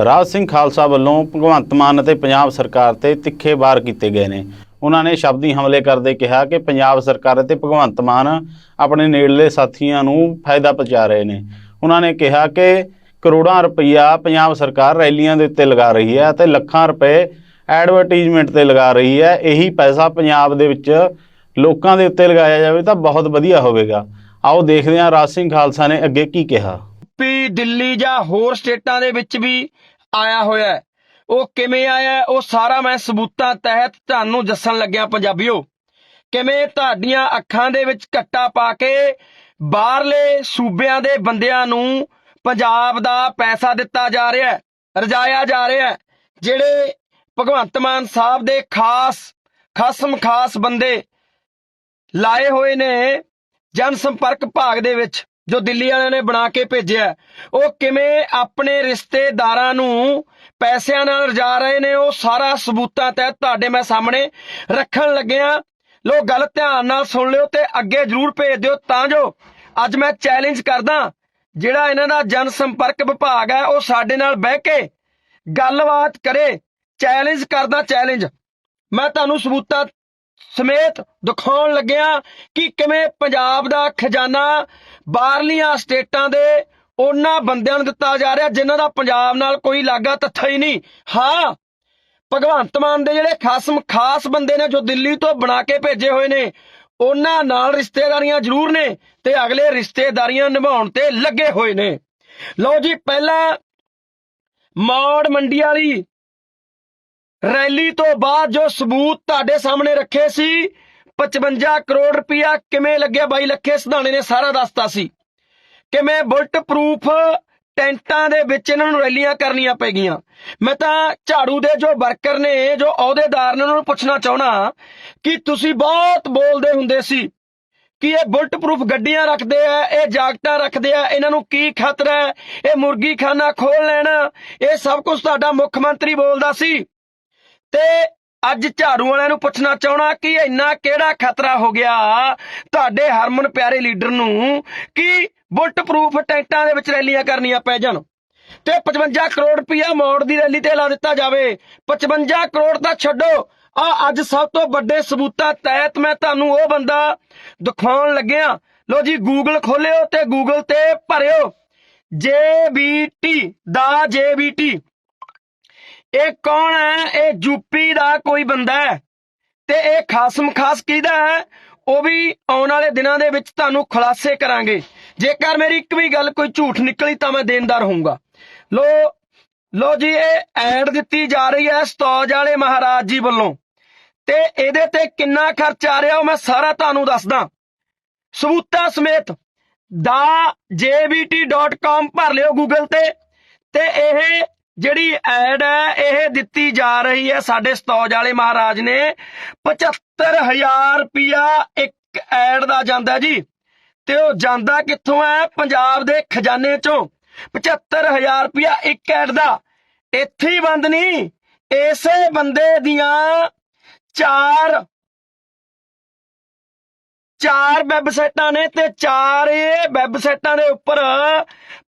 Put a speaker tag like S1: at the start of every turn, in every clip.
S1: ਰਾਜ ਸਿੰਘ ਖਾਲਸਾ ਵੱਲੋਂ ਭਗਵੰਤ ਮਾਨ ਅਤੇ ਪੰਜਾਬ ਸਰਕਾਰ ਤੇ ਤਿੱਖੇ ਵਾਰ ਕੀਤੇ ਗਏ ਨੇ। ਉਹਨਾਂ ਨੇ ਸ਼ਬਦੀ ਹਮਲੇ ਕਰਦੇ ਕਿਹਾ ਕਿ ਪੰਜਾਬ ਸਰਕਾਰ ਅਤੇ ਭਗਵੰਤ ਮਾਨ ਆਪਣੇ ਨੇੜਲੇ ਸਾਥੀਆਂ ਨੂੰ ਫਾਇਦਾ ਪਹੁੰਚਾ ਰਹੇ ਨੇ। ਉਹਨਾਂ ਨੇ ਕਿਹਾ ਕਿ ਕਰੋੜਾਂ ਰੁਪਈਆ ਪੰਜਾਬ ਸਰਕਾਰ ਰੈਲੀਆਂ ਦੇ ਉੱਤੇ ਲਗਾ ਰਹੀ ਹੈ ਅਤੇ ਲੱਖਾਂ ਰੁਪਏ ਐਡਵਰਟਾਈਜ਼ਮੈਂਟ ਤੇ ਲਗਾ ਰਹੀ ਹੈ। ਇਹੀ ਪੈਸਾ ਪੰਜਾਬ ਦੇ ਵਿੱਚ ਲੋਕਾਂ ਦੇ ਉੱਤੇ ਲਗਾਇਆ ਜਾਵੇ ਤਾਂ ਬਹੁਤ ਵਧੀਆ ਹੋਵੇਗਾ। ਆਓ ਦੇਖਦੇ ਹਾਂ ਰਾਜ ਸਿੰਘ ਖਾਲਸਾ ਨੇ ਅੱਗੇ ਕੀ ਕਿਹਾ।
S2: ਯੂਪੀ, ਦਿੱਲੀ ਜਾਂ ਹੋਰ ਸਟੇਟਾਂ ਦੇ ਵਿੱਚ ਵੀ ਆਇਆ ਹੋਇਆ ਹੈ। ਉਹ ਕਿਵੇਂ ਆਇਆ ਉਹ ਸਾਰਾ ਮੈਂ ਸਬੂਤਾਂ ਤਹਿਤ ਤੁਹਾਨੂੰ ਦੱਸਣ ਲੱਗਿਆ ਪੰਜਾਬੀਓ। ਕਿਵੇਂ ਤੁਹਾਡੀਆਂ ਅੱਖਾਂ ਦੇ ਵਿੱਚ ਕੱਟਾ ਪਾ ਕੇ ਬਾਹਰਲੇ ਸੂਬਿਆਂ ਦੇ ਬੰਦਿਆਂ ਨੂੰ ਪੰਜਾਬ ਦਾ ਪੈਸਾ ਦਿੱਤਾ ਜਾ ਰਿਹਾ ਹੈ, ਰਜਾਇਆ ਜਾ ਰਿਹਾ ਹੈ, ਜਿਹੜੇ ਭਗਵੰਤ ਮਾਨ ਸਾਹਿਬ ਦੇ ਖਾਸ, ਖਸਮ ਖਾਸ ਬੰਦੇ ਲਾਏ ਹੋਏ ਨੇ ਜਨ ਸੰਪਰਕ ਭਾਗ ਦੇ ਵਿੱਚ। ਜੋ ਦਿੱਲੀ ਵਾਲਿਆਂ ਨੇ ਬਣਾ ਕੇ ਭੇਜਿਆ ਉਹ ਕਿਵੇਂ ਆਪਣੇ ਰਿਸ਼ਤੇਦਾਰਾਂ ਨੂੰ ਪੈਸਿਆਂ ਨਾਲ ਰਜਾ ਰਹੇ ਨੇ, ਉਹ ਸਾਰਾ ਸਬੂਤਾਂ ਤਹਿਤ ਤੁਹਾਡੇ ਮੈਂ ਸਾਹਮਣੇ ਰੱਖਣ ਲੱਗਿਆ ਲੋ, ਗੱਲ ਧਿਆਨ ਨਾਲ ਸੁਣ ਲਿਓ ਤੇ ਅੱਗੇ ਜਰੂਰ ਭੇਜ ਦਿਓ। ਤਾਂ ਜੋ ਅੱਜ ਮੈਂ ਚੈਲੰਜ ਕਰਦਾ, ਜਿਹੜਾ ਇਹਨਾਂ ਦਾ ਜਨ ਸੰਪਰਕ ਵਿਭਾਗ ਹੈ, ਉਹ ਸਾਡੇ ਨਾਲ ਬਹਿ ਕੇ ਗੱਲਬਾਤ ਕਰੇ। ਚੈਲੰਜ ਕਰਦਾ ਚੈਲੰਜ ਮੈਂ ਤੁਹਾਨੂੰ ਸਬੂਤਾਂ ਸਮੇਤ ਦਿਖਾਉਣ ਲੱਗਿਆ ਕਿ ਕਿਵੇਂ ਪੰਜਾਬ ਦਾ ਖਜ਼ਾਨਾ ਬਾਹਰਲੀਆਂ ਸਟੇਟਾਂ ਦੇ ਉਹਨਾਂ ਬੰਦਿਆਂ ਨੂੰ ਦਿੱਤਾ ਜਾ ਰਿਹਾ, ਜਿਨ੍ਹਾਂ ਦਾ ਪੰਜਾਬ ਨਾਲ ਕੋਈ ਲਾਗਾ ਤੱਥਾ ਹੀ ਨਹੀਂ। ਹਾਂ, ਭਗਵੰਤ ਮਾਨ ਦੇ ਜਿਹੜੇ ਖਾਸਮ ਖਾਸ ਬੰਦੇ ਨੇ ਜੋ ਦਿੱਲੀ ਤੋਂ ਬਣਾ ਕੇ ਭੇਜੇ ਹੋਏ ਨੇ, ਉਹਨਾਂ ਨਾਲ ਰਿਸ਼ਤੇਦਾਰੀਆਂ ਜ਼ਰੂਰ ਨੇ ਤੇ ਅਗਲੇ ਰਿਸ਼ਤੇਦਾਰੀਆਂ ਨਿਭਾਉਣ ਤੇ ਲੱਗੇ ਹੋਏ ਨੇ। ਲਓ ਜੀ, ਪਹਿਲਾਂ ਮੌੜ ਮੰਡੀ ਵਾਲੀ ਰੈਲੀ ਤੋਂ ਬਾਅਦ ਜੋ ਸਬੂਤ ਤੁਹਾਡੇ ਸਾਹਮਣੇ ਰੱਖੇ ਸੀ 55 ਕਰੋੜ ਰੁਪਇਆ ਕਿਵੇਂ ਲੱਗਿਆ ਬਾਈ ਲੱਖੇ? ਸਿਧਾਣੇ ਨੇ ਸਾਰਾ ਦੱਸਤਾ ਸੀ। ਕਿਵੇਂ ਬੁਲਟ ਪ੍ਰੂਫ ਟੈਂਟਾਂ ਦੇ ਵਿੱਚ ਇਹਨਾਂ ਨੂੰ ਰੈਲੀਆਂ ਕਰਨੀਆਂ ਪੈ ਗਈਆਂ? ਮੈਂ ਤਾਂ ਝਾੜੂ ਦੇ ਜੋ ਵਰਕਰ ਨੇ, ਜੋ ਅਹੁਦੇਦਾਰ ਨੇ ਉਹਨਾਂ ਨੂੰ ਪੁੱਛਣਾ ਚਾਹਣਾ ਕਿ ਤੁਸੀਂ ਬਹੁਤ ਬੋਲਦੇ ਹੁੰਦੇ ਸੀ ਕਿ ਇਹ ਬੁਲਟ ਪ੍ਰੂਫ ਗੱਡੀਆਂ ਰੱਖਦੇ ਆ, ਇਹ ਜਾਕਟਾਂ ਰੱਖਦੇ ਆ, ਇਹਨਾਂ ਨੂੰ ਕੀ ਖਤਰਾ ਹੈ? ਇਹ ਮੁਰਗੀ ਖਾਨਾ ਖੋਲ ਲੈਣਾ, ਇਹ ਸਭ ਕੁਝ ਤੁਹਾਡਾ ਮੁੱਖ ਮੰਤਰੀ ਬੋਲਦਾ ਸੀ। ਤੇ ਅੱਜ ਝਾੜੂ ਵਾਲਿਆਂ ਨੂੰ ਪੁੱਛਣਾ ਚਾਹਣਾ ਕਿ ਇੰਨਾ ਕਿਹੜਾ ਖਤਰਾ ਹੋ ਗਿਆ ਤੁਹਾਡੇ ਹਰਮਨ ਪਿਆਰੇ ਲੀਡਰ ਨੂੰ ਕਿ ਬੁਲਟ ਪ੍ਰੂਫ ਟੈਂਟਾਂ ਦੇ ਵਿੱਚ ਰੈਲੀਆਂ ਕਰਨੀਆਂ ਪੈ ਜਾਣ ਤੇ 55 ਕਰੋੜ ਰੁਪਇਆ ਮੋੜ ਦੀ ਰੈਲੀ ਤੇ ਲਾ ਦਿੱਤਾ ਜਾਵੇ। 55 ਕਰੋੜ ਤਾਂ ਛੱਡੋ। ਆ ਅੱਜ ਸਭ ਤੋਂ ਵੱਡੇ ਸਬੂਤਾਂ ਤਹਿਤ ਮੈਂ ਤੁਹਾਨੂੰ ਉਹ ਬੰਦਾ ਦਿਖਾਉਣ ਲੱਗਿਆ। ਲੋ ਜੀ ਗੂਗਲ ਖੋਲਿਓ ਤੇ ਗੂਗਲ ਤੇ ਭਰਿਓ। JBT ਦਾ JBT ਇਹ ਕੌਣ ਹੈ? ਇਹ ਯੂਪੀ ਦਾ ਕੋਈ ਬੰਦਾ ਹੈ। ਤੇ ਇਹ ਖਾਸਮ ਖਾਸ ਕਿਹਦਾ ਹੈ? ਉਹ ਵੀ ਆਉਣ ਵਾਲੇ ਦਿਨਾਂ ਦੇ ਵਿੱਚ ਤੁਹਾਨੂੰ ਖੁਲਾਸੇ ਕਰਾਂਗੇ। ਜੇਕਰ ਮੇਰੀ ਇੱਕ ਵੀ ਗੱਲ ਕੋਈ ਝੂਠ ਨਿਕਲੀ ਤਾਂ ਮੈਂ ਦੇਣਦਾਰ ਹੋਊਂਗਾ। ਲੋ ਲੋ ਜੀ, ਇਹ ਐਡ ਦਿੱਤੀ ਜਾ ਰਹੀ ਹੈ ਸਤੌਜ ਵਾਲੇ ਮਹਾਰਾਜ ਜੀ ਵੱਲੋਂ। ਤੇ ਇਹਦੇ ਤੇ ਕਿੰਨਾ ਖਰਚ ਆ ਰਿਹਾ ਉਹ ਮੈਂ ਸਾਰਾ ਤੁਹਾਨੂੰ ਦੱਸਦਾ। ਸਬੂਤਾਂ ਸਮੇਤ ਦਾ jbt.com ਭਰ ਲਿਓ ਗੂਗਲ ਤੇ। ਤੇ ਇਹ ਜਿਹੜੀ ਐਡ ਹੈ, ਇਹ ਦਿੱਤੀ ਜਾ ਰਹੀ ਹੈ ਸਾਡੇ ਸਤੌਜ ਵਾਲੇ ਮਹਾਰਾਜ ਨੇ। 75000 ਰੁਪਿਆ ਇੱਕ ਐਡ ਦਾ ਜਾਂਦਾ ਜੀ। ਤੇ ਉਹ ਜਾਂਦਾ ਕਿੱਥੋਂ ਹੈ? ਪੰਜਾਬ ਦੇ ਖਜ਼ਾਨੇ ਚੋਂ। 75000 ਰੁਪਿਆ ਇੱਕ ਐਡ ਦਾ। ਇੱਥੇ ਹੀ ਬੰਦ ਨਹੀਂ, ਇਸੇ ਬੰਦੇ ਦੀਆਂ ਚਾਰ ਚਾਰ ਵੈਬਸਾਈਟਾਂ ਨੇ ਤੇ ਚਾਰੇ ਵੈਬਸਾਈਟਾਂ ਦੇ ਉੱਪਰ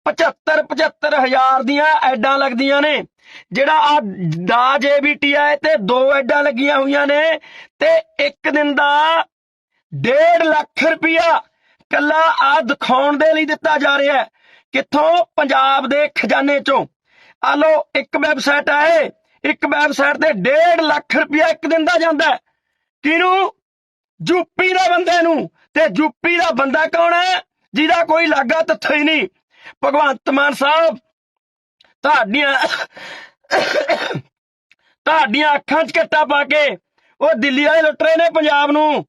S2: 75 75 ਦੀਆਂ ਐਡਾਂ ਲੱਗਦੀਆਂ ਨੇ। ਜਿਹੜਾ ਆ ਦਾ ਜੇਬੀਟੀ ਆ ਤੇ ਦੋ ਐਡਾਂ ਲੱਗੀਆਂ ਹੋਈਆਂ ਨੇ ਤੇ ਇੱਕ ਦਿਨ ਦਾ 1.5 ਲੱਖ ਰੁਪਇਆ ਕੱਲਾ ਆ ਦਿਖਾਉਣ ਦੇ ਲਈ ਦਿੱਤਾ ਜਾ ਰਿਹਾ ਹੈ। ਕਿੱਥੋਂ? ਪੰਜਾਬ ਦੇ ਖਜ਼ਾਨੇ ਚੋਂ। ਆ ਲੋ ਇੱਕ ਵੈਬਸਾਈਟ ਆਏ ਇੱਕ ਵੈਬਸਾਈਟ ਤੇ 1.5 ਲੱਖ ਰੁਪਇਆ ਇੱਕ ਦਿਨ ਦਾ ਜਾਂਦਾ ਹੈ। ਕਿਹਨੂੰ? ਯੂਪੀ ਦੇ ਬੰਦੇ ਨੂੰ। ਤੇ ਯੂਪੀ ਦਾ ਬੰਦਾ ਕੌਣ ਹੈ? ਜਿਹਦਾ ਕੋਈ ਲਾਗਾ ਤੱਥ ਹੀ ਨਹੀਂ। ਭਗਵੰਤ ਮਾਨ ਸਾਹਿਬ, ਤੁਹਾਡੀਆਂ ਤੁਹਾਡੀਆਂ ਅੱਖਾਂ 'ਚ ਘੱਟਾ ਪਾ ਕੇ ਉਹ ਦਿੱਲੀ ਵਾਲੇ ਲੁੱਟ ਨੇ ਪੰਜਾਬ ਨੂੰ।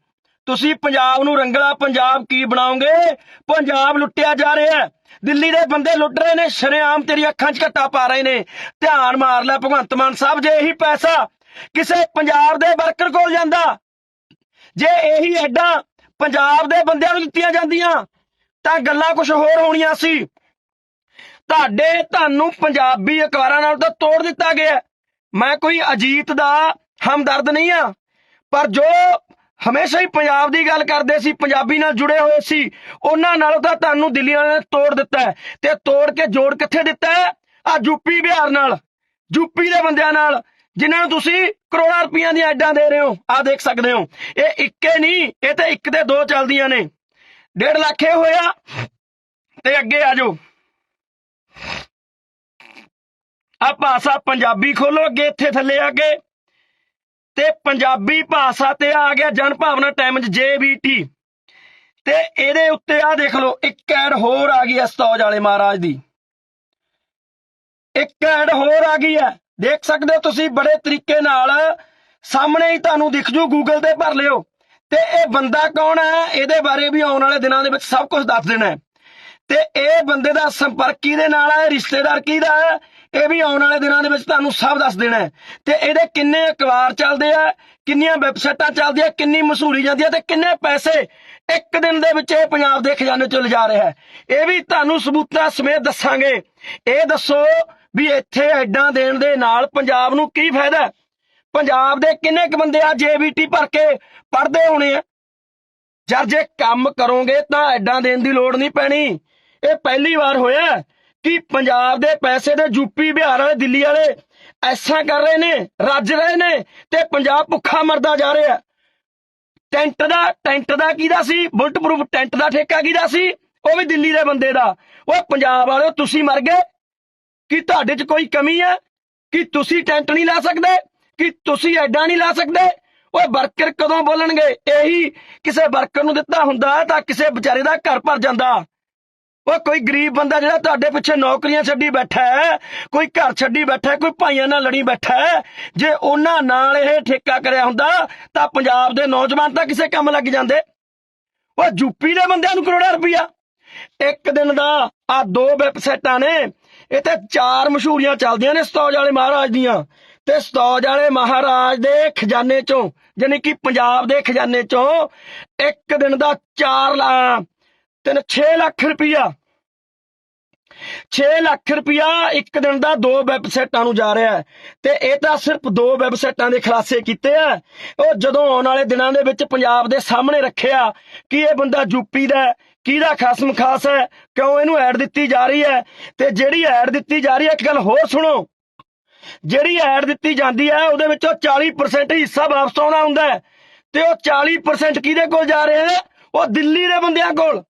S2: ਤੁਸੀਂ ਪੰਜਾਬ ਨੂੰ ਰੰਗਲਾ ਪੰਜਾਬ ਕੀ ਬਣਾਓਗੇ? ਪੰਜਾਬ ਲੁੱਟਿਆ ਜਾ ਰਿਹਾ ਹੈ। ਦਿੱਲੀ ਦੇ ਬੰਦੇ ਲੁੱਟ ਰਹੇ ਨੇ, ਸ਼ਰੇਆਮ ਤੇਰੀ ਅੱਖਾਂ 'ਚ ਘੱਟਾ ਪਾ ਰਹੇ ਨੇ। ਧਿਆਨ ਮਾਰ ਲੈ ਭਗਵੰਤ ਮਾਨ ਸਾਹਿਬ, ਜੇ ਇਹੀ ਪੈਸਾ ਕਿਸੇ ਪੰਜਾਬ ਦੇ ਵਰਕਰ ਕੋਲ ਜਾਂਦਾ ਜੇ ਇਹੀ ਐਡਾਂ ਪੰਜਾਬ ਦੇ ਬੰਦਿਆਂ ਨੂੰ ਦਿੱਤੀਆਂ ਜਾਂਦੀਆਂ, ਤਾਂ ਗੱਲਾਂ ਕੁਝ ਹੋਰ ਹੋਣੀਆਂ ਸੀ। ਤੁਹਾਡੇ ਤੁਹਾਨੂੰ ਪੰਜਾਬੀ ਅਖਬਾਰਾਂ ਨਾਲ ਤਾਂ ਤੋੜ ਦਿੱਤਾ ਗਿਆ ਮੈਂ ਕੋਈ ਅਜੀਤ ਦਾ ਹਮਦਰਦ ਨਹੀਂ ਆ ਪਰ ਜੋ ਹਮੇਸ਼ਾ ਹੀ ਪੰਜਾਬ ਦੀ ਗੱਲ ਕਰਦੇ ਸੀ, ਪੰਜਾਬੀ ਨਾਲ ਜੁੜੇ ਹੋਏ ਸੀ, ਉਹਨਾਂ ਨਾਲੋਂ ਤਾਂ ਤੁਹਾਨੂੰ ਦਿੱਲੀ ਵਾਲਿਆਂ ਨੇ ਤੋੜ ਦਿੱਤਾ ਤੇ ਤੋੜ ਕੇ ਜੋੜ ਕਿੱਥੇ ਦਿੱਤਾ ਹੈ? ਆ ਯੂਪੀ ਬਿਹਾਰ ਨਾਲ ਯੂਪੀ ਦੇ ਬੰਦਿਆਂ ਨਾਲ। ਜਿਨ੍ਹਾਂ ਨੂੰ ਤੁਸੀਂ ਕਰੋੜਾਂ ਰੁਪਈਆਂ ਦੀਆਂ ਐਡਾਂ ਦੇ ਰਹੇ ਹੋ, ਆਹ ਦੇਖ ਸਕਦੇ ਹੋ। ਇਹ ਇੱਕੇ ਨਹੀਂ, ਇਹ ਤੇ ਇੱਕ ਤੇ ਦੋ ਚੱਲਦੀਆਂ ਨੇ। 1.5 ਲੱਖ ਇਹ ਹੋਇਆ ਤੇ ਅੱਗੇ ਆ ਜਾਓ। ਆ ਭਾਸ਼ਾ ਪੰਜਾਬੀ ਖੋਲੋ, ਅੱਗੇ ਇੱਥੇ ਥੱਲੇ ਅੱਗੇ ਤੇ ਪੰਜਾਬੀ ਭਾਸ਼ਾ ਤੇ ਆ ਗਿਆ ਜਨ ਭਾਵਨਾ ਟਾਈਮਜ਼ ਜੇਬੀਟੀ ਤੇ ਇਹਦੇ ਉੱਤੇ ਆ ਦੇਖ ਲਓ, ਇੱਕ ਐਡ ਹੋਰ ਆ ਗਈ ਹੈ ਸਤੌਜ ਵਾਲੇ ਮਹਾਰਾਜ ਦੀ। ਇੱਕ ਐਡ ਹੋਰ ਆ ਗਈ ਹੈ ਦੇਖ ਸਕਦੇ ਹੋ ਤੁਸੀਂ ਬੜੇ ਤਰੀਕੇ ਨਾਲ ਸਾਹਮਣੇ ਹੀ ਤੁਹਾਨੂੰ ਦਿਖ ਜੂ ਗੂਗਲ ਤੇ ਭਰ ਲਿਓ। ਤੇ ਇਹ ਬੰਦਾ ਕੌਣ ਹੈ? ਇਹਦੇ ਬਾਰੇ ਵੀ ਆਉਣ ਵਾਲੇ ਦਿਨਾਂ ਦੇ ਵਿੱਚ ਸਭ ਕੁਝ ਦੱਸ ਦੇਣਾ ਹੈ। ਤੇ ਇਹ ਬੰਦੇ ਦਾ ਸੰਪਰਕ ਕਿਹਦੇ ਨਾਲ ਹੈ? ਰਿਸ਼ਤੇਦਾਰ ਕਿਹਦਾ ਹੈ? ਇਹ ਵੀ ਆਉਣ ਵਾਲੇ ਦਿਨਾਂ ਦੇ ਵਿੱਚ ਤੁਹਾਨੂੰ ਸਭ ਦੱਸ ਦੇਣਾ ਹੈ। ਤੇ ਇਹਦੇ ਕਿੰਨੇ ਅਖਬਾਰ ਚੱਲਦੇ ਆ, ਕਿੰਨੀਆਂ ਵੈਬਸਾਈਟਾਂ ਚੱਲਦੀਆਂ, ਕਿੰਨੀ ਮਸ਼ਹੂਰੀ ਜਾਂਦੀ ਹੈ ਤੇ ਕਿੰਨੇ ਪੈਸੇ ਇੱਕ ਦਿਨ ਦੇ ਵਿੱਚ ਇਹ ਪੰਜਾਬ ਦੇ ਖਜ਼ਾਨੇ ਚੋਂ ਲਿਜਾ ਰਿਹਾ ਹੈ। ਇਹ ਵੀ ਤੁਹਾਨੂੰ ਸਬੂਤਾਂ ਸਮੇਤ ਦੱਸਾਂਗੇ। ਇਹ ਦੱਸੋ ਵੀ ਇੱਥੇ ਐਡਾਂ ਦੇਣ ਦੇ ਨਾਲ ਪੰਜਾਬ ਨੂੰ ਕੀ ਫਾਇਦਾ? ਪੰਜਾਬ ਦੇ ਕਿੰਨੇ ਕੁ ਬੰਦੇ ਆ ਜੇਬੀਟੀ ਭਰ ਕੇ ਪੜਦੇ ਹੋਣੇ ਆ? ਜਦ ਜੇ ਕੰਮ ਕਰੋਗੇ ਤਾਂ ਐਡਾਂ ਦੇਣ ਦੀ ਲੋੜ ਨਹੀਂ ਪੈਣੀ। ਇਹ ਪਹਿਲੀ ਵਾਰ ਹੋਇਆ ਕਿ ਪੰਜਾਬ ਦੇ ਪੈਸੇ ਦੇ ਯੂਪੀ ਬਿਹਾਰ ਵਾਲੇ, ਦਿੱਲੀ ਵਾਲੇ ਐਸਾ ਕਰ ਰਹੇ ਨੇ, ਰੱਜ ਰਹੇ ਨੇ ਤੇ ਪੰਜਾਬ ਭੁੱਖਾ ਮਰਦਾ ਜਾ ਰਿਹਾ। ਟੈਂਟ ਦਾ ਟੈਂਟ ਦਾ ਕਿਹਦਾ ਸੀ? ਬੁਲਟ ਪ੍ਰੂਫ ਟੈਂਟ ਦਾ ਠੇਕਾ ਕਿਹਦਾ ਸੀ? ਉਹ ਵੀ ਦਿੱਲੀ ਦੇ ਬੰਦੇ ਦਾ। ਉਹ ਪੰਜਾਬ ਵਾਲਿਓ, ਤੁਸੀਂ ਮਰ ਗਏ। ਕਿ ਤੁਹਾਡੇ 'ਚ ਕੋਈ ਕਮੀ ਹੈ? ਕਿ ਤੁਸੀਂ ਟੈਂਟ ਨਹੀਂ ਲਾ ਸਕਦੇ? ਕਿ ਤੁਸੀਂ ਐਡਾ ਨਹੀਂ ਲਾ ਸਕਦੇ? ਓਏ ਵਰਕਰ ਕਦੋਂ ਬੋਲਣਗੇ? ਇਹੀ ਕਿਸੇ ਵਰਕਰ ਨੂੰ ਦਿੱਤਾ ਹੁੰਦਾ ਤਾਂ ਕਿਸੇ ਵਿਚਾਰੇ ਦਾ ਘਰ ਭਰ ਜਾਂਦਾ। ਓਏ ਕੋਈ ਗਰੀਬ ਬੰਦਾ ਜਿਹੜਾ ਤੁਹਾਡੇ ਪਿੱਛੇ ਨੌਕਰੀਆਂ ਛੱਡੀ ਬੈਠਾ ਹੈ, ਕੋਈ ਘਰ ਛੱਡੀ ਬੈਠਾ ਹੈ, ਕੋਈ ਭਾਈਆਂ ਨਾਲ ਲੜੀ ਬੈਠਾ ਹੈ, ਜੇ ਉਹਨਾਂ ਨਾਲ ਇਹ ਠੇਕਾ ਕਰਿਆ ਹੁੰਦਾ ਤਾਂ ਪੰਜਾਬ ਦੇ ਨੌਜਵਾਨ ਤਾਂ ਕਿਸੇ ਕੰਮ ਲੱਗ ਜਾਂਦੇ। ਓਏ ਯੂਪੀ ਦੇ ਬੰਦਿਆਂ ਨੂੰ ਕਰੋੜਾਂ ਰੁਪਈਆ। ਇੱਕ ਦਿਨ ਦਾ ਆ ਦੋ ਵੈਬਸਾਈਟਾਂ ਨੇ ਇਹ ਤੇ ਚਾਰ ਮਸ਼ਹੂਰੀਆਂ ਚੱਲਦੀਆਂ ਨੇ ਸਤੌਜ ਵਾਲੇ ਮਹਾਰਾਜ ਦੀਆਂ। ਤੇ ਸਤੌਜ ਵਾਲੇ ਮਹਾਰਾਜ ਦੇ ਖਜ਼ਾਨੇ ਚੋਂ ਯਾਨੀ ਕਿ ਪੰਜਾਬ ਦੇ ਖਜ਼ਾਨੇ ਚੋਂ ਇੱਕ ਦਿਨ ਦਾ 4 ਲਾ, ਤਿੰਨ 6 ਲੱਖ ਰੁਪਈਆ। 6 ਲੱਖ ਰੁਪਇਆ ਇੱਕ ਦਿਨ ਦਾ ਦੋ ਵੈਬਸਾਈਟਾਂ ਨੂੰ ਜਾ ਰਿਹਾ ਹੈ। ਤੇ ਇਹ ਤਾਂ ਸਿਰਫ ਦੋ ਵੈਬਸਾਈਟਾਂ ਦੇ ਖੁਲਾਸੇ ਕੀਤੇ ਆ। ਉਹ ਜਦੋਂ ਆਉਣ ਵਾਲੇ ਦਿਨਾਂ ਦੇ ਵਿੱਚ ਪੰਜਾਬ ਦੇ ਸਾਹਮਣੇ ਰੱਖਿਆ ਕਿ ਇਹ ਬੰਦਾ ਯੂਪੀ ਦਾ ਕਿਹਦਾ ਖਸਮ ਖਾਸ ਹੈ? ਕਿਉਂ ਇਹਨੂੰ ਐਡ ਦਿੱਤੀ ਜਾ ਰਹੀ ਹੈ? ਤੇ ਜਿਹੜੀ ਐਡ ਦਿੱਤੀ ਜਾ ਰਹੀ ਹੈ, ਇੱਕ ਗੱਲ ਹੋਰ ਸੁਣੋ। ਜਿਹੜੀ ਐਡ ਦਿੱਤੀ ਜਾਂਦੀ ਹੈ, ਉਹਦੇ ਵਿੱਚੋਂ 40% ਹਿੱਸਾ ਵਾਪਸ ਆਉਣਾ ਹੁੰਦਾ ਹੈ। ਤੇ ਉਹ 40% ਕਿਹਦੇ ਕੋਲ ਜਾ ਰਹੇ ਨੇ? ਉਹ ਦਿੱਲੀ ਦੇ ਬੰਦਿਆਂ ਕੋਲ।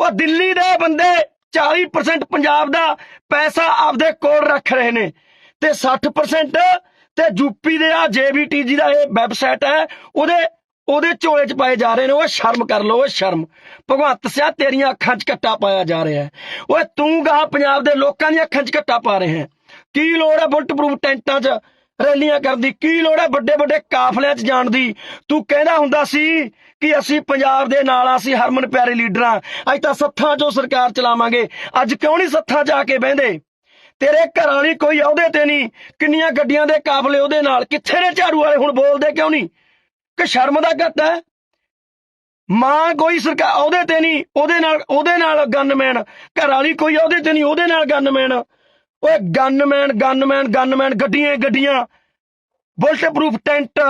S2: ਉਹ ਦਿੱਲੀ ਦੇ ਬੰਦੇ 40% ਪੰਜਾਬ ਦਾ ਪੈਸਾ ਆਪਦੇ ਕੋਲ ਰੱਖ ਰਹੇ ਨੇ। ਤੇ 60% ਤੇ ਯੂਪੀ ਦੇ ਆ ਜੇਬੀਟੀ ਦਾ ਇਹ ਵੈਬਸਾਈਟ ਹੈ, ਉਹਦੇ ਉਹਦੇ ਝੋਲੇ 'ਚ ਪਾਏ ਜਾ ਰਹੇ ਨੇ ਉਹ ਸ਼ਰਮ ਕਰ ਲਓ ਉਹ ਸ਼ਰਮ। ਭਗਵੰਤ ਸਿਆ, ਤੇਰੀਆਂ ਅੱਖਾਂ 'ਚ ਕੱਟਾ ਪਾਇਆ ਜਾ ਰਿਹਾ ਹੈ। ਓਏ ਤੂੰ ਗਾ ਪੰਜਾਬ ਦੇ ਲੋਕਾਂ ਦੀਆਂ ਅੱਖਾਂ 'ਚ ਕੱਟਾ ਪਾ ਰਹੇ ਹੈ। ਕੀ ਲੋੜ ਹੈ ਬੁਲਟ ਪ੍ਰੂਫ ਟੈਂਟਾਂ 'ਚ ਰੈਲੀਆਂ ਕਰਨ ਦੀ? ਕੀ ਲੋੜ ਹੈ ਵੱਡੇ ਵੱਡੇ ਕਾਫਲਿਆਂ 'ਚ ਜਾਣ ਦੀ? ਤੂੰ ਕਹਿੰਦਾ ਹੁੰਦਾ ਸੀ ਕਿ ਅਸੀਂ ਪੰਜਾਬ ਦੇ ਨਾਲ ਆ ਅਸੀਂ ਹਰਮਨ ਪਿਆਰੇ ਲੀਡਰਾਂ ਅੱਜ ਤਾਂ ਸੱਥਾਂ 'ਚੋਂ ਸਰਕਾਰ ਚਲਾਵਾਂਗੇ। ਅੱਜ ਕਿਉਂ ਨਹੀਂ ਸੱਥਾਂ 'ਚ ਆ ਕੇ ਬਹਿੰਦੇ? ਤੇਰੇ ਘਰ ਵਾਲੀ ਕੋਈ ਅਹੁਦੇ ਤੇ ਨਹੀਂ। ਕਿੰਨੀਆਂ ਗੱਡੀਆਂ ਦੇ ਕਾਫਲੇ ਉਹਦੇ ਨਾਲ? ਕਿੱਥੇ ਨੇ ਝਾੜੂ ਵਾਲੇ? ਹੁਣ ਬੋਲਦੇ ਕਿਉਂ ਨਹੀਂ? ਕਿ ਸ਼ਰਮ ਦਾ ਘੱਟ ਹੈ? ਮਾਂ ਕੋਈ ਸਰਕਾਰ ਉਹਦੇ ਤੇ ਨਹੀਂ, ਉਹਦੇ ਨਾਲ ਉਹਦੇ ਨਾਲ ਗਨਮੈਨ ਘਰ ਵਾਲੀ ਕੋਈ ਉਹਦੇ ਤੇ ਨਹੀਂ, ਉਹਦੇ ਨਾਲ ਗਨਮੈਨ ਓਏ ਗਨਮੈਨ ਗਨਮੈਨ ਗਨਮੈਨ ਗੱਡੀਆਂ ਗੱਡੀਆਂ। ਬੁਲਟ ਪ੍ਰੂਫ ਟੈਂਟ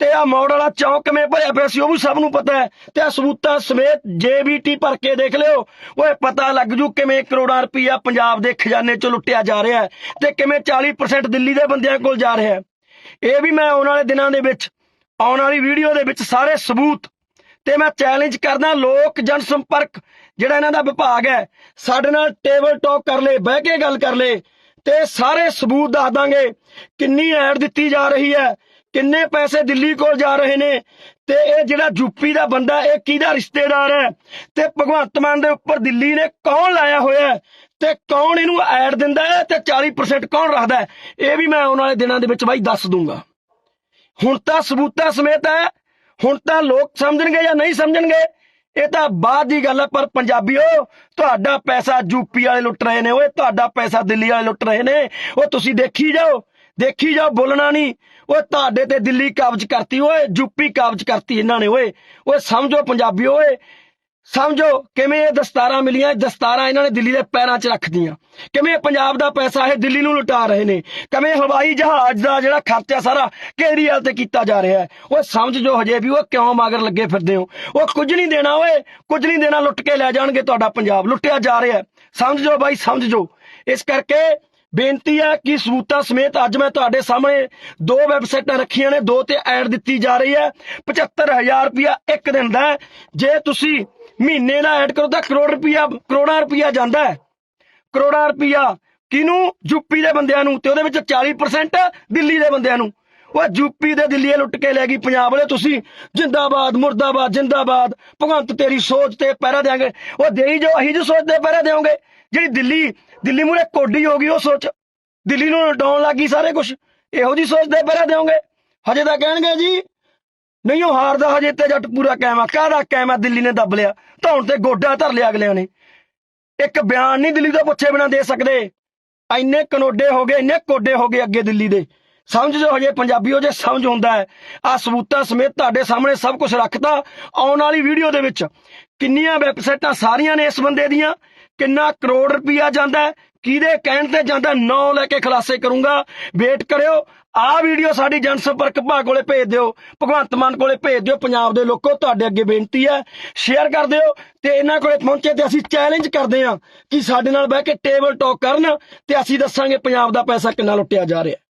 S2: ਤੇ ਆ ਮੋੜ ਵਾਲਾ ਚੌਂਕ ਕਿਵੇਂ ਭਰਿਆ ਪਿਆ ਸੀ, ਉਹ ਵੀ ਸਭ ਨੂੰ ਪਤਾ ਹੈ। ਤੇ ਆ ਸਬੂਤਾਂ ਸਮੇਤ ਜੇਬੀਟੀ ਭਰ ਕੇ ਦੇਖ ਲਿਓ। ਓਏ ਪਤਾ ਲੱਗ ਜੂ ਕਿਵੇਂ ਕਰੋੜਾਂ ਰੁਪਈਆ ਪੰਜਾਬ ਦੇ ਖਜ਼ਾਨੇ ਚੋਂ ਲੁੱਟਿਆ ਜਾ ਰਿਹਾ ਤੇ ਕਿਵੇਂ 40% ਦਿੱਲੀ ਦੇ ਬੰਦਿਆਂ ਕੋਲ ਜਾ ਰਿਹਾ ਹੈ। ਇਹ ਵੀ ਮੈਂ ਆਉਣ ਵਾਲੇ ਦਿਨਾਂ ਦੇ ਵਿੱਚ ਆਉਣ ਵਾਲੀ ਵੀਡੀਓ ਦੇ ਵਿੱਚ ਸਾਰੇ ਸਬੂਤ ਤੇ ਮੈਂ ਚੈਲੰਜ ਕਰਦਾ ਲੋਕ ਜਨ ਸੰਪਰਕ ਜਿਹੜਾ ਇਹਨਾਂ ਦਾ ਵਿਭਾਗ ਹੈ, ਸਾਡੇ ਨਾਲ ਟੇਬਲ ਟਾਕ ਕਰ ਲੇ ਬਹਿ ਕੇ ਗੱਲ ਕਰ ਲੇ ਤੇ ਸਾਰੇ ਸਬੂਤ ਦੱਸ ਦਾਂਗੇ ਕਿੰਨੀ ਐਡ ਦਿੱਤੀ ਜਾ ਰਹੀ ਹੈ, ਕਿੰਨੇ ਪੈਸੇ ਦਿੱਲੀ ਕੋਲ ਜਾ ਰਹੇ ਨੇ ਤੇ ਇਹ ਜਿਹੜਾ ਯੂਪੀ ਦਾ ਬੰਦਾ, ਇਹ ਕਿਹਦਾ ਰਿਸ਼ਤੇਦਾਰ ਹੈ ਤੇ ਭਗਵੰਤ ਮਾਨ ਦੇ ਉੱਪਰ ਦਿੱਲੀ ਨੇ ਕੌਣ ਲਾਇਆ ਹੋਇਆ ਤੇ ਕੌਣ ਇਹਨੂੰ ਐਡ ਦਿੰਦਾ ਹੈ ਤੇ 40% ਕੌਣ ਰੱਖਦਾ ਇਹ ਵੀ ਮੈਂ ਆਉਣ ਵਾਲੇ ਦਿਨਾਂ ਦੇ ਵਿੱਚ ਬਾਈ ਦੱਸ ਦੂੰਗਾ। ਹੁਣ ਤਾਂ ਸਬੂਤਾਂ ਸਮੇਤ ਹੈ। ਹੁਣ ਤਾਂ ਲੋਕ ਸਮਝਣਗੇ ਜਾਂ ਨਹੀਂ ਸਮਝਣਗੇ, ਇਹ ਤਾਂ ਬਾਅਦ ਦੀ ਗੱਲ ਹੈ, ਪਰ ਪੰਜਾਬੀਓ, ਤੁਹਾਡਾ ਪੈਸਾ ਯੂਪੀ ਵਾਲੇ ਲੁੱਟ ਰਹੇ ਨੇ ਓਏ, ਤੁਹਾਡਾ ਪੈਸਾ ਦਿੱਲੀ ਵਾਲੇ ਲੁੱਟ ਰਹੇ ਨੇ। ਉਹ ਤੁਸੀਂ ਦੇਖੀ ਜਾਓ ਦੇਖੀ ਜਾਓ, ਬੋਲਣਾ ਨਹੀਂ। ਓਏ ਤੁਹਾਡੇ ਤੇ ਦਿੱਲੀ ਕਾਬਜ ਕਰਤੀ, ਓਏ, ਯੂਪੀ ਕਾਬਜ ਕਰਤੀ ਇਹਨਾਂ ਨੇ, ਓਏ। ਓਏ, ਸਮਝੋ ਪੰਜਾਬੀਓ, ਓਏ। ਸਮਝੋ ਕਿਵੇਂ ਇਹ ਦਸਤਾਰਾਂ ਮਿਲੀਆਂ ਦਸਤਾਰਾਂ ਇਹਨਾਂ ਨੇ ਦਿੱਲੀ ਦੇ ਪੈਰਾਂ 'ਚ ਰੱਖਦੀਆਂ ਕਿਵੇਂ ਪੰਜਾਬ ਦਾ ਪੈਸਾ ਇਹ ਦਿੱਲੀ ਨੂੰ ਲੁਟਾ ਰਹੇ ਨੇ। ਕਿਵੇਂ ਹਵਾਈ ਜਹਾਜ਼ ਦਾ ਜਿਹੜਾ ਖਰਚਾ ਸਾਰਾ ਕੇਰੀਅਲ ਤੇ ਕੀਤਾ ਜਾ ਰਿਹਾ ਹੈ। ਉਹ ਸਮਝ ਜੋ ਹਜੇ ਵੀ ਉਹ ਕਿਉਂ ਮਗਰ ਲੱਗੇ ਫਿਰਦੇ ਹੋ? ਉਹ ਕੁਝ ਨਹੀਂ ਦੇਣਾ ਓਏ, ਕੁਝ ਨਹੀਂ ਦੇਣਾ, ਲੁੱਟ ਕੇ ਲੈ ਜਾਣਗੇ ਤੁਹਾਡਾ ਪੰਜਾਬ। ਲੁੱਟਿਆ ਜਾ ਰਿਹਾ ਸਮਝ ਜੋ ਬਾਈ, ਸਮਝ ਜੋ। ਇਸ ਕਰਕੇ ਬੇਨਤੀ ਹੈ ਕਿ ਸਬੂਤਾਂ ਸਮੇਤ ਅੱਜ ਮੈਂ ਤੁਹਾਡੇ ਸਾਹਮਣੇ ਦੋ ਵੈਬਸਾਈਟਾਂ ਰੱਖੀਆਂ ਨੇ, ਦੋ ਤੇ ਐਡ ਦਿੱਤੀ ਜਾ ਰਹੀ ਹੈ। 75000 ਰੁਪਇਆ ਇੱਕ ਦਿਨ ਦਾ ਜੇ ਤੁਸੀਂ ਮਹੀਨੇ ਦਾ ਐਡ ਕਰੋ ਤਾਂ ਕਰੋੜ ਰੁਪਇਆ ਕਰੋੜਾਂ ਰੁਪਇਆ ਜਾਂਦਾ ਹੈ। ਕਰੋੜਾਂ ਰੁਪਇਆ ਕਿਹਨੂੰ? ਯੂਪੀ ਦੇ ਬੰਦਿਆਂ ਨੂੰ ਤੇ ਉਹਦੇ ਵਿੱਚ 40% ਦਿੱਲੀ ਦੇ ਬੰਦਿਆਂ ਨੂੰ। ਉਹ ਯੂਪੀ ਦੇ ਦਿੱਲੀ ਲੁੱਟ ਕੇ ਲੈ ਗਈ ਪੰਜਾਬ ਵਾਲੇ। ਤੁਸੀਂ ਜਿੰਦਾਬਾਦ, ਮੁਰਦਾਬਾਦ, ਜਿੰਦਾਬਾਦ, ਭਗਵੰਤ ਤੇਰੀ ਸੋਚ ਤੇ ਪਹਿਰਾ ਦੇਾਂਗੇ ਉਹ ਦੇਈ ਜੋ ਅਹੀ ਜੋ ਸੋਚਦੇ ਪਹਿਰਾ ਦੇਵੋਗੇ ਜਿਹੜੀ ਦਿੱਲੀ ਦਿੱਲੀ ਮੂਰੇ ਕੋਡੀ ਹੋ ਗਈ ਉਹ ਸੋਚ। ਦਿੱਲੀ ਨੂੰ ਲੁਟਾਉਣ ਲੱਗੀ ਸਾਰੇ ਕੁਝ ਇਹੋ ਜੀ ਸੋਚਦੇ ਪਹਿਰਾ ਦੇਵੋਗੇ ਹਜੇ ਤਾਂ ਕਹਿਣਗੇ ਜੀ ਨਹੀਂ, ਉਹ ਹਾਰਦਾ ਹਜੇ ਤੇ ਜੱਟ ਪੂਰਾ ਕਾਇਮ ਆ। ਕਾਹਦਾ ਕਾਇਮ ਆ? ਦਿੱਲੀ ਨੇ ਦੱਬ ਲਿਆ। ਧੌਣ ਤੇ ਗੋਡਾ ਧਰ ਲਿਆ ਅਗਲਿਆਂ ਨੇ। ਇੱਕ ਬਿਆਨ ਨਹੀਂ ਦਿੱਲੀ ਤੋਂ ਪੁੱਛੇ ਬਿਨਾ ਦੇ ਸਕਦੇ। ਇੰਨੇ ਕਨੋਡੇ ਹੋ ਗਏ, ਇੰਨੇ ਕੋਡੇ ਹੋ ਗਏ ਅੱਗੇ ਦਿੱਲੀ ਦੇ। ਸਮਝ ਜੋ ਹਜੇ ਪੰਜਾਬੀਓ ਜੇ ਸਮਝ ਹੁੰਦਾ ਹੈ। ਆ ਸਬੂਤਾਂ ਸਮੇਤ ਤੁਹਾਡੇ ਸਾਹਮਣੇ ਸਭ ਕੁਝ ਰੱਖਤਾ ਆਉਣ ਵਾਲੀ ਵੀਡੀਓ ਦੇ ਵਿੱਚ। ਕਿੰਨੀਆਂ ਵੈਬਸਾਈਟਾਂ ਸਾਰੀਆਂ ਨੇ ਇਸ ਬੰਦੇ ਦੀਆਂ? ਕਿੰਨਾ ਕਰੋੜ ਰੁਪਈਆ ਜਾਂਦਾ ਹੈ? ਕਿਹਦੇ ਕਹਿਣ ਤੇ ਜਾਂਦਾ? ਨੌ ਲੈ ਕੇ ਖੁਲਾਸੇ ਕਰੂੰਗਾ। ਵੇਟ ਕਰਿਓ। ਆਹ ਵੀਡੀਓ ਸਾਡੀ ਜਨ ਸੰਪਰਕ ਵਿਭਾਗ ਕੋਲੇ ਭੇਜ ਦਿਓ, ਭਗਵੰਤ ਮਾਨ ਕੋਲੇ ਭੇਜ ਦਿਓ, ਪੰਜਾਬ ਦੇ ਲੋਕੋ, ਤੁਹਾਡੇ ਅੱਗੇ ਬੇਨਤੀ ਹੈ ਸ਼ੇਅਰ ਕਰ ਦਿਓ ਤੇ ਇਹਨਾਂ ਕੋਲੇ ਪਹੁੰਚੇ ਤੇ ਅਸੀਂ ਚੈਲੰਜ ਕਰਦੇ ਹਾਂ ਕਿ ਸਾਡੇ ਨਾਲ ਬਹਿ ਕੇ ਟੇਬਲ ਟਾਕ ਕਰਨ ਤੇ ਅਸੀਂ ਦੱਸਾਂਗੇ ਪੰਜਾਬ ਦਾ ਪੈਸਾ ਕਿੰਨਾ ਲੁੱਟਿਆ ਜਾ ਰਿਹਾ।